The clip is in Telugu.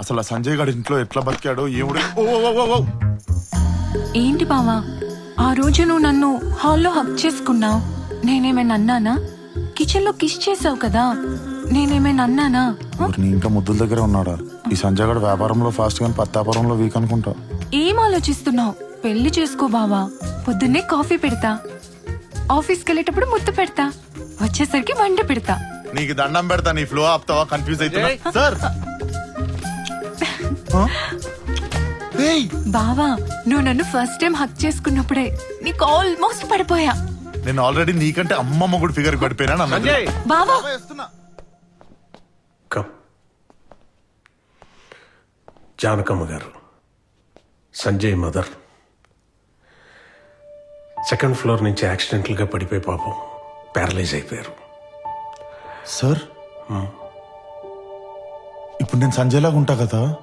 అసలు ఆ సంజయ్ గారి ఇంట్లో ఎట్లా బతికాడో ఏముడు ఓ ఓ, ఓ, ఓ, ఓ. ఏంటి బావా? ఆ రోజు నువ్వు నన్ను హాల్లో హక్ చేసుకున్నావు. నేనేమైనా అన్నానా? కిచెన్లో కిస్ చేసావు కదా. నేనేమైనా అన్నానా? ఊరిని ఇంకా ముద్దుల దగ్గర ఉన్నాడా? ఈ సంజయ్ గారు వ్యాపారంలో ఫాస్ట్ గానీ పత్తాపురంలో వీక్ అనుకుంటా. ఏం ఆలోచిస్తున్నావు? పెళ్ళి చేసుకో బావా. పొద్దున్నే కాఫీ పెడతా. ఆఫీస్కి వెళ్ళేటప్పుడు ముద్దు పెడతా. వచ్చేసరికి వంట పెడతా. నీకు దండం పెడతా నీ ఫ్లో ఆపుతావా? కన్ఫ్యూజ్ అవుతున్నా. సార్ బావా నువ్వు నన్ను ఫస్ట్ టైం హక్ చేసుకున్నప్పుడే నీకు ఆల్మోస్ట్ పడిపోయా. నేను ఆల్రెడీ నీకంటే అమ్మమ్మ కూడా ఫిగర్ పడిపోయినా బావా! జానకమ్మ గారు సంజయ్ మదర్ సెకండ్ ఫ్లోర్ నుంచి యాక్సిడెంటల్గా పడిపోయి పాపం ప్యారలైజ్ అయిపోయారు. సార్ ఇప్పుడు నేను సంజయ్ లాగా ఉంటా కదా?